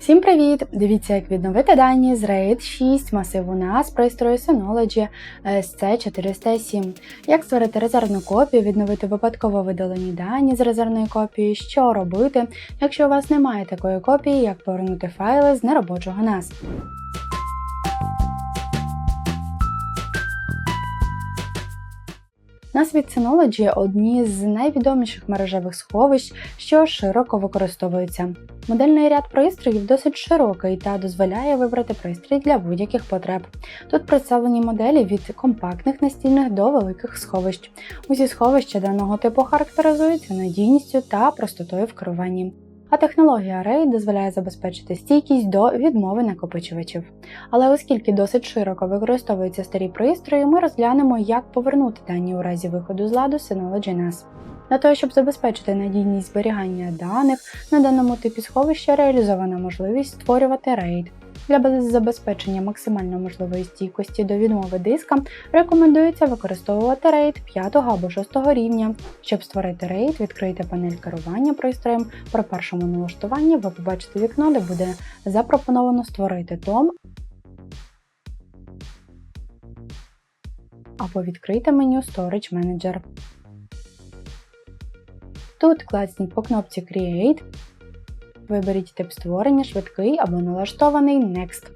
Всім привіт! Дивіться, як відновити дані з RAID 6 масиву NAS пристрою Synology SC407. Як створити резервну копію, відновити випадково видалені дані з резервної копії, що робити, якщо у вас немає такої копії, як повернути файли з неробочого NAS. Від Synology – одні з найвідоміших мережевих сховищ, що широко використовуються. Модельний ряд пристроїв досить широкий та дозволяє вибрати пристрій для будь-яких потреб. Тут представлені моделі від компактних настільних до великих сховищ. Усі сховища даного типу характеризуються надійністю та простотою в керуванні а технологія RAID дозволяє забезпечити стійкість до відмови накопичувачів. Але оскільки досить широко використовуються старі пристрої, ми розглянемо, як повернути дані у разі виходу з ладу Synology NAS. Для того, щоб забезпечити надійність зберігання даних, на даному типі сховища реалізована можливість створювати RAID. Для забезпечення максимально можливої стійкості до відмови диска рекомендується використовувати RAID 5 або 6 рівня. Щоб створити RAID, відкрийте панель керування пристроєм. При першому налаштуванні ви побачите вікно, де буде запропоновано створити том або відкрийте меню Storage Manager. Тут класніть по кнопці Create Виберіть тип створення, швидкий або налаштований Next.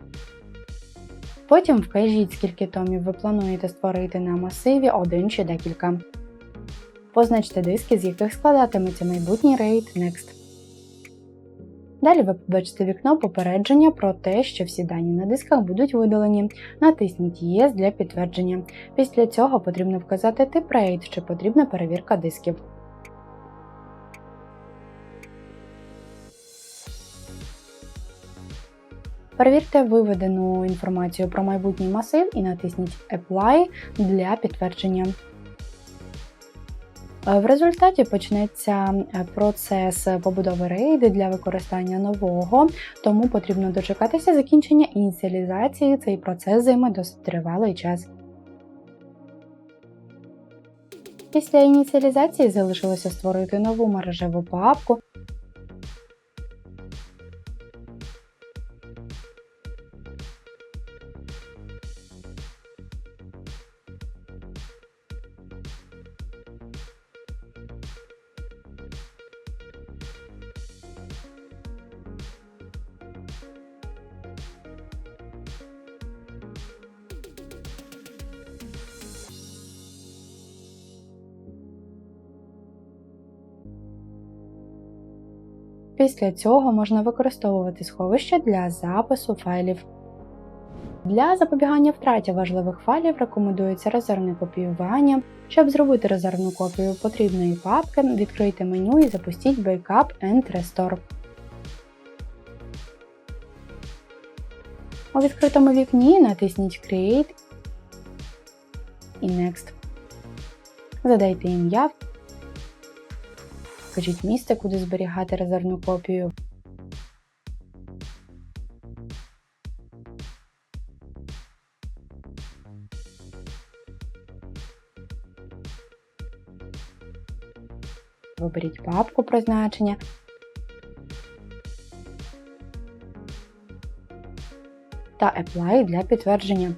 Потім вкажіть, скільки томів ви плануєте створити на масиві один чи декілька. Позначте диски, з яких складатиметься майбутній RAID Next. Далі ви побачите вікно попередження про те, що всі дані на дисках будуть видалені. Натисніть Yes для підтвердження. Після цього потрібно вказати тип RAID, чи потрібна перевірка дисків. Перевірте виведену інформацію про майбутній масив і натисніть Apply для підтвердження. Е, в результаті почнеться е, процес побудови рейди для використання нового, тому потрібно дочекатися закінчення ініціалізації. Цей процес займе досить тривалий час. Після ініціалізації залишилося створити нову мережеву папку. Після цього можна використовувати сховище для запису файлів. Для запобігання втраті важливих файлів рекомендується резервне копіювання. Щоб зробити резервну копію потрібної папки, відкрийте меню і запустіть Backup and Restore. У відкритому вікні натисніть Create і Next. Задайте ім'я. Вкажіть місце, куди зберігати резервну копію. Виберіть папку призначення. Та Apply для підтвердження.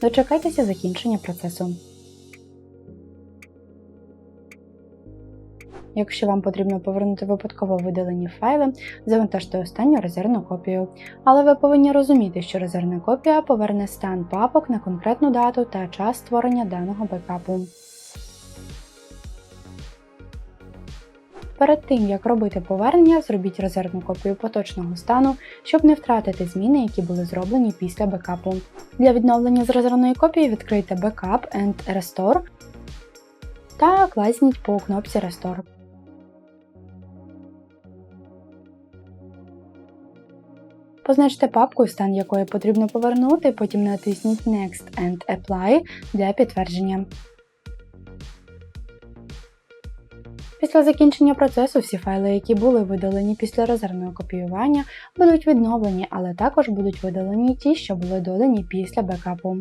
Дочекайтеся закінчення процесу. Якщо вам потрібно повернути випадково видалені файли, завантажте останню резервну копію. Але ви повинні розуміти, що резервна копія поверне стан папок на конкретну дату та час створення даного бекапу. Перед тим, як робити повернення, зробіть резервну копію поточного стану, щоб не втратити зміни, які були зроблені після бекапу. Для відновлення з резервної копії відкрийте Backup and Restore та класніть по кнопці Restore. Позначте папку, стан якої потрібно повернути, потім натисніть Next and Apply для підтвердження. Після закінчення процесу всі файли, які були видалені після резервного копіювання, будуть відновлені, але також будуть видалені ті, що були додані після бекапу.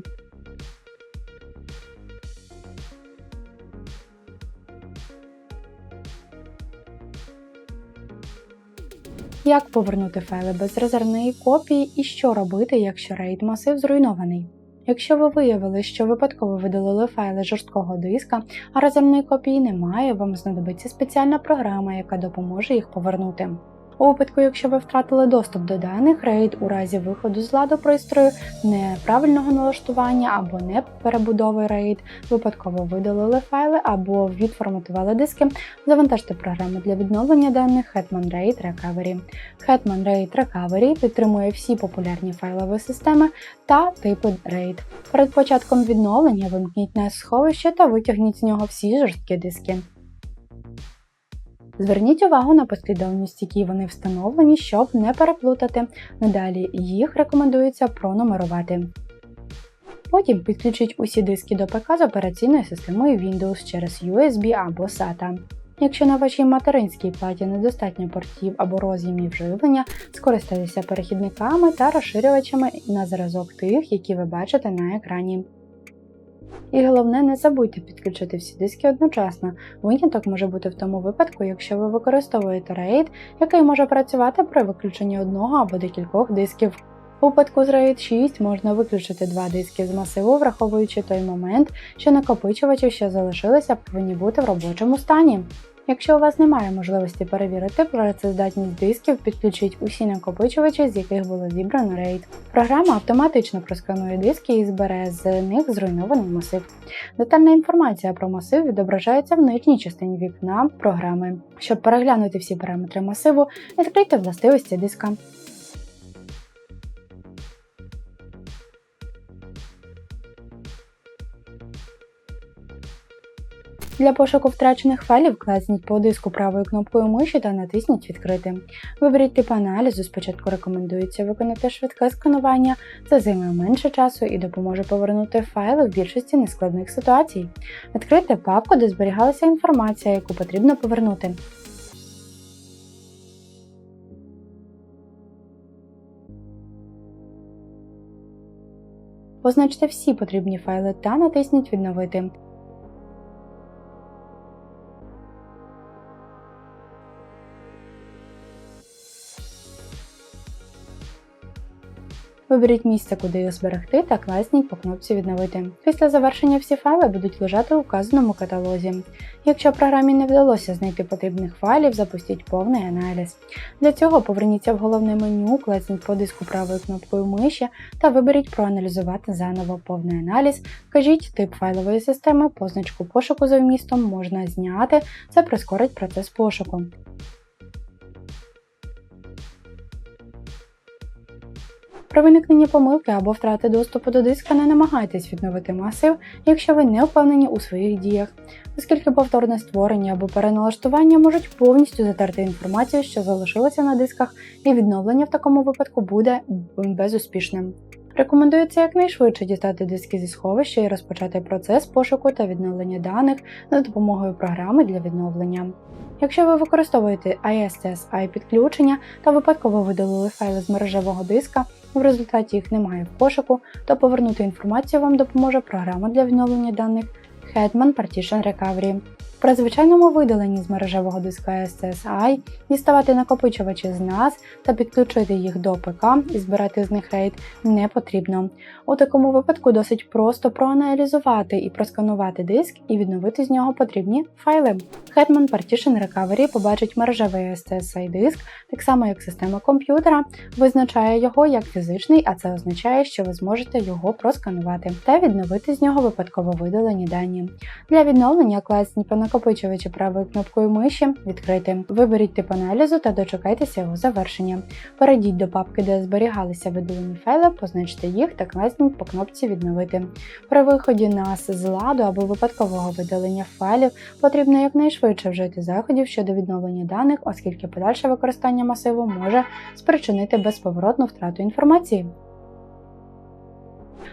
Як повернути файли без резервної копії і що робити, якщо RAID масив зруйнований. Якщо ви виявили, що випадково видалили файли жорсткого диска, а резервної копії немає, вам знадобиться спеціальна програма, яка допоможе їх повернути. У випадку, якщо ви втратили доступ до даних, RAID у разі виходу з ладу пристрою, неправильного налаштування або не перебудови RAID, випадково видалили файли або відформатували диски, завантажте програму для відновлення даних Hetman RAID Recovery. Hetman RAID Recovery підтримує всі популярні файлові системи та типи RAID. Перед початком відновлення вимкніть NAS сховище та витягніть з нього всі жорсткі диски. Зверніть увагу на послідовність, які вони встановлені, щоб не переплутати. Надалі їх рекомендується пронумерувати. Потім підключіть усі диски до ПК з операційною системою Windows через USB або SATA. Якщо на вашій материнській платі недостатньо портів або роз'ємів живлення, скористайтеся перехідниками та розширювачами на зразок тих, які ви бачите на екрані. І головне, не забудьте підключити всі диски одночасно. Виняток може бути в тому випадку, якщо ви використовуєте RAID, який може працювати при виключенні одного або декількох дисків. У випадку з RAID 6 можна виключити два диски з масиву, враховуючи той момент, що накопичувачі, що залишилися, повинні бути в робочому стані. Якщо у вас немає можливості перевірити працездатність дисків, підключіть усі накопичувачі, з яких було зібрано рейд. Програма автоматично просканує диски і збере з них зруйнований масив. Детальна інформація про масив відображається в нижній частині вікна програми. Щоб переглянути всі параметри масиву, відкрийте властивості диска. Для пошуку втрачених файлів класніть по диску правою кнопкою миші та натисніть Відкрити. Виберіть тип аналізу. Спочатку рекомендується виконати швидке сканування, це займе менше часу і допоможе повернути файли в більшості нескладних ситуацій. Відкрийте папку, де зберігалася інформація, яку потрібно повернути. Позначте всі потрібні файли та натисніть Відновити. Виберіть місце, куди їх зберегти, та класніть по кнопці Відновити. Після завершення всі файли будуть лежати у вказаному каталозі. Якщо програмі не вдалося знайти потрібних файлів, запустіть повний аналіз. Для цього поверніться в головне меню, класніть по диску правою кнопкою миші та виберіть Проаналізувати заново повний аналіз, вкажіть тип файлової системи, позначку пошуку за вмістом можна зняти, це прискорить процес пошуку. При виникненні помилки або втрати доступу до диска не намагайтесь відновити масив, якщо ви не впевнені у своїх діях, оскільки повторне створення або переналаштування можуть повністю затерти інформацію, що залишилася на дисках, і відновлення в такому випадку буде безуспішним. Рекомендується якнайшвидше дістати диски зі сховища і розпочати процес пошуку та відновлення даних за допомогою програми для відновлення. Якщо ви використовуєте ISSI підключення та випадково видалили файли з мережевого диска, в результаті їх немає в пошуку, то повернути інформацію вам допоможе програма для відновлення даних Hetman Partition Recovery. При звичайному видаленні з мережевого диска SSI діставати накопичувачі з NAS та підключити їх до ПК і збирати з них RAID не потрібно. У такому випадку досить просто проаналізувати і просканувати диск і відновити з нього потрібні файли. Hetman Partition Recovery побачить мережевий SSI диск, так само як система комп'ютера, визначає його як фізичний, а це означає, що ви зможете його просканувати та відновити з нього випадково видалені дані. Для відновлення класні по накопичувачі правою кнопкою миші відкрити. Виберіть тип аналізу та дочекайтеся його завершення. Перейдіть до папки, де зберігалися видалені файли, позначте їх та класніть по кнопці Відновити. При виході NAS з ладу або випадкового видалення файлів потрібно якнайшвидше вжити заходів щодо відновлення даних, оскільки подальше використання масиву може спричинити безповоротну втрату інформації.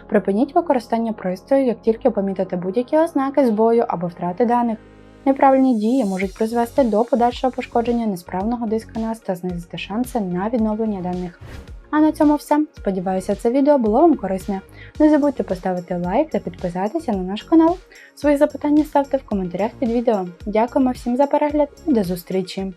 Припиніть використання пристрою, як тільки помітите будь-які ознаки збою або втрати даних. Неправильні дії можуть призвести до подальшого пошкодження несправного диска NAS та знизити шанси на відновлення даних. А на цьому все. Сподіваюся, це відео було вам корисне. Не забудьте поставити лайк та підписатися на наш канал. Свої запитання ставте в коментарях під відео. Дякуємо всім за перегляд і до зустрічі!